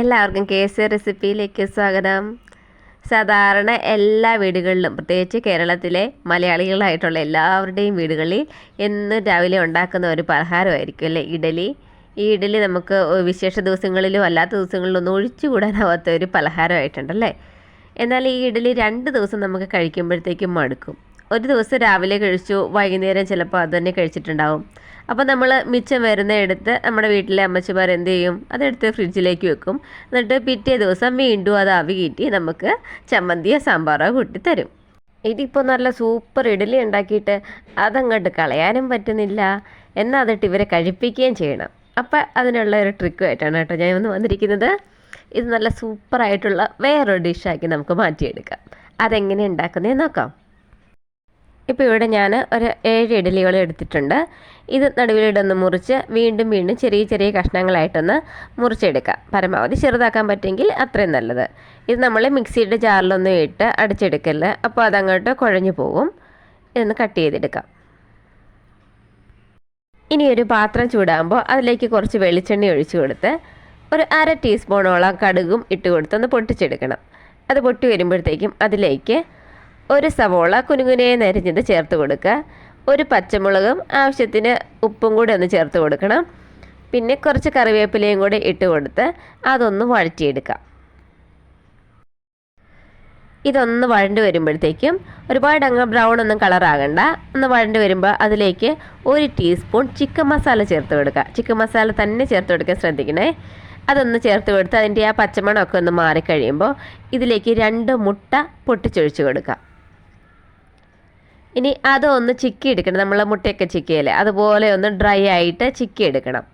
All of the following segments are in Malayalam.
എല്ലാവർക്കും കേസ് റെസിപ്പിയിലേക്ക് സ്വാഗതം. സാധാരണ എല്ലാ വീടുകളിലും പ്രത്യേകിച്ച് കേരളത്തിലെ മലയാളികളായിട്ടുള്ള എല്ലാവരുടെയും വീടുകളിൽ എന്നും രാവിലെ ഉണ്ടാക്കുന്ന ഒരു പലഹാരമായിരിക്കും അല്ലേ? ഇഡലി. ഈ ഇഡലി നമുക്ക് വിശേഷ ദിവസങ്ങളിലും അല്ലാത്ത ദിവസങ്ങളിലും ഒന്നും ഒഴിച്ചുകൂടാനാവാത്ത ഒരു പലഹാരമായിട്ടുണ്ടല്ലേ എന്നാൽ ഈ ഇഡലി രണ്ട് ദിവസം നമുക്ക് കഴിക്കുമ്പോഴത്തേക്കും മടുക്കും. ഒരു ദിവസം രാവിലെ കഴിച്ചു വൈകുന്നേരം ചിലപ്പോൾ അത് തന്നെ കഴിച്ചിട്ടുണ്ടാവും. അപ്പോൾ നമ്മൾ മിച്ചം വരുന്ന എടുത്ത് നമ്മുടെ വീട്ടിലെ അമ്മച്ചിമാർ എന്ത് ചെയ്യും? അതെടുത്ത് ഫ്രിഡ്ജിലേക്ക് വെക്കും. എന്നിട്ട് പിറ്റേ ദിവസം വീണ്ടും അത് ആവി കീറ്റി നമുക്ക് ചമ്മന്തിയോ സാമ്പാറോ കൂട്ടി തരും. ഇതിപ്പോൾ നല്ല സൂപ്പർ ഇഡലി ഉണ്ടാക്കിയിട്ട് അതങ്ങോട്ട് കളയാനും പറ്റുന്നില്ല. എന്നാൽ അതിട്ട് ഇവരെ കഴിപ്പിക്കുകയും ചെയ്യണം. അപ്പം അതിനുള്ള ഒരു ട്രിക്കുമായിട്ടാണ് കേട്ടോ ഞാൻ ഒന്ന് വന്നിരിക്കുന്നത്. ഇത് നല്ല സൂപ്പറായിട്ടുള്ള വേറൊരു ഡിഷാക്കി നമുക്ക് മാറ്റിയെടുക്കാം. അതെങ്ങനെ ഉണ്ടാക്കുന്നതെന്ന് നോക്കാം. ഇപ്പോൾ ഇവിടെ ഞാൻ ഒരു ഏഴ് ഇഡലികൾ എടുത്തിട്ടുണ്ട്. ഇത് നടുവിലിടൊന്ന് മുറിച്ച് വീണ്ടും വീണ്ടും ചെറിയ ചെറിയ കഷ്ണങ്ങളായിട്ടൊന്ന് മുറിച്ചെടുക്കാം. പരമാവധി ചെറുതാക്കാൻ പറ്റുമെങ്കിൽ അത്രയും നല്ലത്. ഇത് നമ്മൾ മിക്സിയുടെ ജാറിലൊന്നും ഇട്ട് അടിച്ചെടുക്കല്ല അപ്പോൾ അതങ്ങോട്ട് കുഴഞ്ഞു പോകും ഇതൊന്ന് കട്ട് ചെയ്തെടുക്കാം. ഇനി ഒരു പാത്രം ചൂടാകുമ്പോൾ അതിലേക്ക് കുറച്ച് വെളിച്ചെണ്ണ ഒഴിച്ചു കൊടുത്ത് ഒരു അര ടീസ്പൂണോളം കടുകും ഇട്ട് കൊടുത്ത് ഒന്ന് പൊട്ടിച്ചെടുക്കണം. അത് പൊട്ടി വരുമ്പോഴത്തേക്കും അതിലേക്ക് ഒരു സവോള കുനുകുനെ നരിഞ്ഞത് ചേർത്ത് കൊടുക്കുക. ഒരു പച്ചമുളകും ആവശ്യത്തിന് ഉപ്പും കൂടി ഒന്ന് ചേർത്ത് കൊടുക്കണം. പിന്നെ കുറച്ച് കറിവേപ്പിലയും കൂടി ഇട്ട് കൊടുത്ത് അതൊന്ന് വഴറ്റിയെടുക്കാം. ഇതൊന്ന് വഴണ്ട് വരുമ്പോഴത്തേക്കും ഒരുപാട് അങ്ങ് ബ്രൗൺ ഒന്നും കളറാകണ്ട ഒന്ന് വഴണ്ട് വരുമ്പോൾ അതിലേക്ക് ഒരു ടീസ്പൂൺ ചിക്കൻ മസാല ചേർത്ത് കൊടുക്കുക. ചിക്കൻ മസാല തന്നെ ചേർത്ത് കൊടുക്കാൻ ശ്രദ്ധിക്കണേ. അതൊന്ന് ചേർത്ത് കൊടുത്ത് അതിന്റെ ആ പച്ചമണമൊക്കെ ഒന്ന് മാറിക്കഴിയുമ്പോൾ ഇതിലേക്ക് രണ്ട് മുട്ട പൊട്ടിച്ചൊഴിച്ച് കൊടുക്കുക. ഇനി അതൊന്ന് ചിക്കി എടുക്കണം. നമ്മൾ മുട്ടയൊക്കെ ചിക്കിയല്ലേ? അതുപോലെ ഒന്ന് ഡ്രൈ ആയിട്ട് ചിക്കി എടുക്കണം.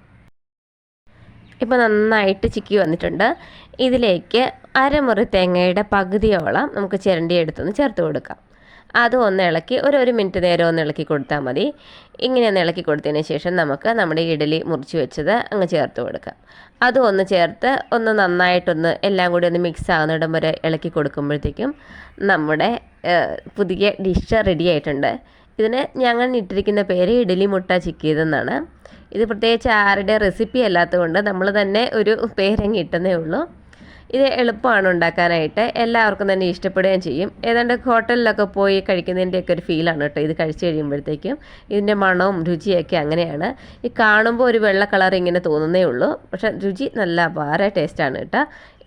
ഇപ്പോൾ നന്നായിട്ട് ചിക്കി വന്നിട്ടുണ്ട്. ഇതിലേക്ക് അരമുറി തേങ്ങയുടെ പകുതിയോളം നമുക്ക് ചിരണ്ടി എടുത്തൊന്ന് ചേർത്ത് കൊടുക്കാം. അതും ഒന്ന് ഇളക്കി ഒരു ഒരു മിനിറ്റ് നേരം ഒന്ന് ഇളക്കി കൊടുത്താൽ മതി. ഇങ്ങനെ ഒന്ന് ഇളക്കി കൊടുത്തതിന് ശേഷം നമുക്ക് നമ്മുടെ ഇഡലി മുറിച്ച് വെച്ചത് അങ്ങ് ചേർത്ത് കൊടുക്കാം. അതും ഒന്ന് ചേർത്ത് ഒന്ന് നന്നായിട്ടൊന്ന് എല്ലാം കൂടി ഒന്ന് മിക്സ് ആകുന്നിടം വരെ ഇളക്കി കൊടുക്കുമ്പോഴത്തേക്കും നമ്മുടെ പുതിയ ഡിഷ് റെഡി ആയിട്ടുണ്ട്. ഇതിന് ഞങ്ങൾ ഇട്ടിരിക്കുന്ന പേര് ഇഡലി മുട്ട ചിക്കിയതെന്നാണ് ഇത് പ്രത്യേകിച്ച് ആരുടെ റെസിപ്പി അല്ലാത്തതുകൊണ്ട് നമ്മൾ തന്നെ ഒരു പേരങ്ങ് ഇട്ടുന്നേ ഉള്ളൂ. ഇത് എളുപ്പമാണ് ഉണ്ടാക്കാനായിട്ട്. എല്ലാവർക്കും തന്നെ ഇഷ്ടപ്പെടുകയും ചെയ്യും. ഏതാണ്ട് ഹോട്ടലിലൊക്കെ പോയി കഴിക്കുന്നതിന്റെയൊക്കെ ഒരു ഫീലാണ് കേട്ടോ ഇത് കഴിച്ചു കഴിയുമ്പോഴത്തേക്കും. ഇതിന്റെ മണവും രുചിയൊക്കെ അങ്ങനെയാണ്. ഈ കാണുമ്പോൾ ഒരു വെള്ള കളർ ഇങ്ങനെ തോന്നുന്നേ ഉള്ളൂ. പക്ഷേ രുചി നല്ല അപാര ടേസ്റ്റാണ് കേട്ടോ.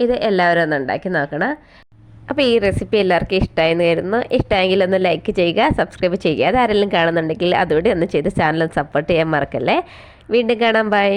ഇത് എല്ലാവരും ഒന്ന് ഉണ്ടാക്കി നോക്കണം. അപ്പോൾ ഈ റെസിപ്പി എല്ലാവർക്കും ഇഷ്ടമായെന്ന് കരുതുന്നു. ഇഷ്ടമെങ്കിൽ ഒന്ന് ലൈക്ക് ചെയ്യുക സബ്സ്ക്രൈബ് ചെയ്യുക. അത് ആരെങ്കിലും കാണുന്നുണ്ടെങ്കിൽ അതുകൂടി ഒന്ന് ചെയ്ത് ചാനൽ സപ്പോർട്ട് ചെയ്യാൻ മറക്കല്ലേ. വീണ്ടും കാണാം. ബൈ.